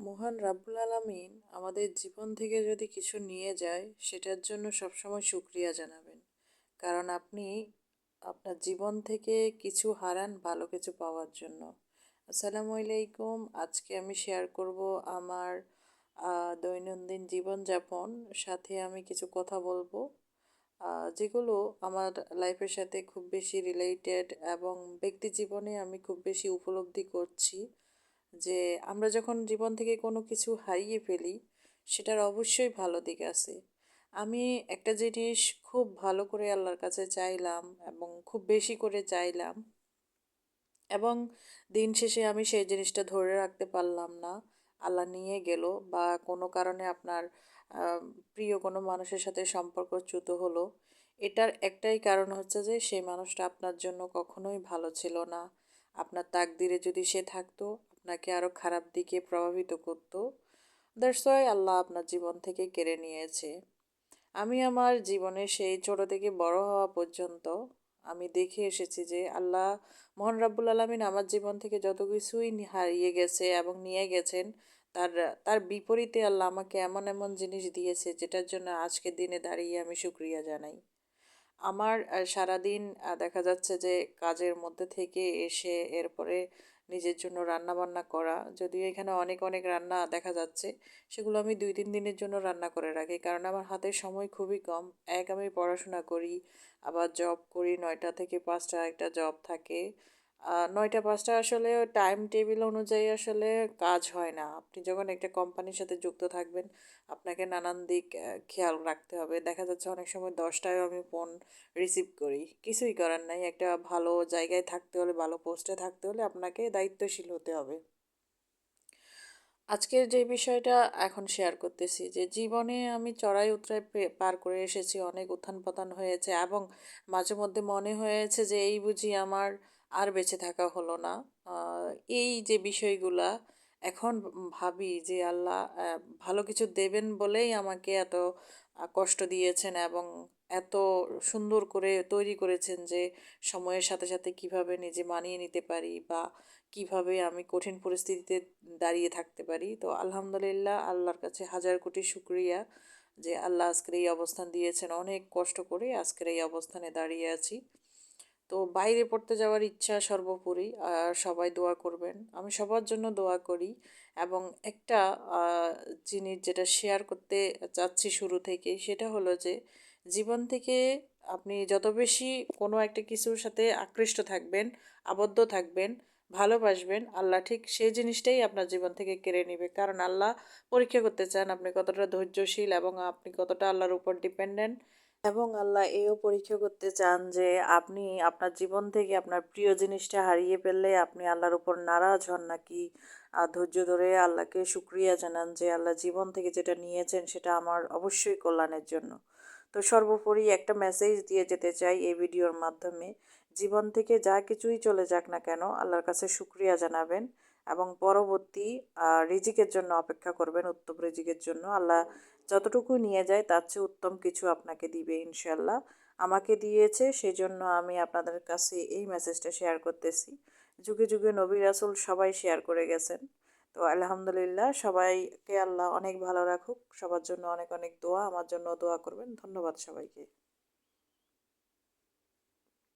মহান রাব্বুল আলামিন আমাদের জীবন থেকে যদি কিছু নিয়ে যায়, সেটার জন্য সবসময় শুক্রিয়া জানাবেন। কারণ আপনি আপনার জীবন থেকে কিছু হারান ভালো কিছু পাওয়ার জন্য। আসসালামু আলাইকুম। আজকে আমি শেয়ার করব আমার দৈনন্দিন জীবনযাপন। সাথে আমি কিছু কথা বলব যেগুলো আমার লাইফের সাথে খুব বেশি রিলেটেড এবং ব্যক্তি জীবনে আমি খুব বেশি উপলব্ধি করছি। যে আমরা যখন জীবন থেকে কোনো কিছু হারিয়ে ফেলি, সেটার অবশ্যই ভালো দিক আছে। আমি একটা জিনিস খুব ভালো করে আল্লাহর কাছে চাইলাম এবং খুব বেশি করে চাইলাম এবং দিন শেষে আমি সেই জিনিসটা ধরে রাখতে পারলাম না। আল্লাহ নিয়ে গেল বা কোনো কারণে আপনার প্রিয় কোনো মানুষের সাথে সম্পর্কচ্যুত হলো। এটার একটাই কারণ হচ্ছে যে সেই মানুষটা আপনার জন্য কখনোই ভালো ছিল না। আপনার তাকদিরে যদি সে থাকতো আপনাকে আরও খারাপ দিকে প্রভাবিত করতো। ওয়াই আল্লাহ আপনার জীবন থেকে কেড়ে নিয়েছে। আমি আমার জীবনে সেই ছোট থেকে বড় হওয়া পর্যন্ত আমি দেখে এসেছি যে আল্লাহ মোহন রাব্বুল আলমিন আমার জীবন থেকে যত কিছুই হারিয়ে গেছে এবং নিয়ে গেছেন, তার তার বিপরীতে আল্লাহ আমাকে এমন এমন জিনিস দিয়েছে যেটার জন্য আজকের দিনে দাঁড়িয়ে আমি শুক্রিয়া জানাই। আমার সারাদিন দেখা যাচ্ছে যে কাজের মধ্যে থেকে এসে এরপরে নিজের জন্য রান্না বান্না করা। যদিও এখানে অনেক অনেক রান্না দেখা যাচ্ছে, সেগুলো আমি দুই, তিন দিনের জন্য রান্না করে রাখি, কারণ আমার হাতের সময় খুবই কম। এক, আমি পড়াশোনা করি, আবার জব করি, নয়টা থেকে পাঁচটা একটা জব থাকে। নয়টা, পাঁচটা আসলে টাইম টেবিল অনুযায়ী আসলে কাজ হয় না। আপনি যখন একটা কোম্পানির সাথে যুক্ত থাকবেন, আপনাকে নানান দিক খেয়াল রাখতে হবে। দেখা যাচ্ছে অনেক সময় দশটায়ও আমি ফোন রিসিভ করি। কিছুই করার নাই। একটা ভালো জায়গায় থাকতে হলে, ভালো পোস্টে থাকতে হলে আপনাকে দায়িত্বশীল হতে হবে। আজকের যে বিষয়টা এখন শেয়ার করতেছি, যে জীবনে আমি চড়াই উতরাই পার করে এসেছি। অনেক উত্থান পতন হয়েছে এবং মাঝে মধ্যে মনে হয়েছে যে, এই বুঝি আমার আর বেঁচে থাকা হলো না। এই যে বিষয়গুলা এখন ভাবি যে আল্লাহ ভালো কিছু দেবেন বলেই আমাকে এত কষ্ট দিয়েছেন এবং এত সুন্দর করে তৈরি করেছেন যে সময়ের সাথে সাথে কীভাবে নিজে মানিয়ে নিতে পারি বা কীভাবে আমি কঠিন পরিস্থিতিতে দাঁড়িয়ে থাকতে পারি। তো আলহামদুলিল্লাহ আল্লাহর কাছে হাজার কোটি শুক্রিয়া যে আল্লাহ আজকের এই অবস্থান দিয়েছেন। অনেক কষ্ট করে আজকের এই অবস্থানে দাঁড়িয়ে আছি। তো বাইরে পড়তে যাওয়ার ইচ্ছা সর্বোপরি, আর সবাই দোয়া করবেন। আমি সবার জন্য দোয়া করি এবং একটা জিনিস যেটা শেয়ার করতে চাচ্ছি শুরু থেকে সেটা হলো যে, জীবন থেকে আপনি যত বেশি কোনো একটা কিছুর সাথে আকৃষ্ট থাকবেন, আবদ্ধ থাকবেন, ভালোবাসবেন, আল্লাহ ঠিক সেই জিনিসটাই আপনার জীবন থেকে কেড়ে নেবে। কারণ আল্লাহ পরীক্ষা করতে চান আপনি কতটা ধৈর্যশীল এবং আপনি কতটা আল্লাহর উপর ডিপেন্ডেন্ট এবং আল্লাহ এও পরীক্ষা করতে চান যে আপনি আপনার জীবন থেকে আপনার প্রিয় জিনিসটা হারিয়ে ফেললে আপনি আল্লাহর উপর নারাজ হন নাকি? ধৈর্য ধরে আল্লাহকে শুক্রিয়া জানান যে আল্লাহ জীবন থেকে যেটা নিয়েছেন সেটা আমার অবশ্যই কল্যাণের জন্য। তো সর্বোপরি একটা মেসেজ দিয়ে যেতে চাই এই ভিডিওর মাধ্যমে। জীবন থেকে যা কিছুই চলে যাক না কেন আল্লাহর কাছে শুক্রিয়া জানাবেন। এবং পরবর্তী রিজিকের জন্য অপেক্ষা করবেন, উত্তম রিজিকের জন্য। আল্লাহ যতটুকু নিয়ে যায়, তার চেয়ে উত্তম কিছু আপনাকে দিবে ইনশাল্লাহ আমাকে দিয়েছে, সেজন্য আমি আপনাদের কাছে এই মেসেজটা শেয়ার করতেছি। যুগে যুগে নবী রাসুল সবাই শেয়ার করে গেছেন। তো আলহামদুলিল্লাহ, সবাইকে আল্লাহ অনেক ভালো রাখুক। সবার জন্য অনেক অনেক দোয়া। আমার জন্য দোয়া করবেন। ধন্যবাদ সবাইকে।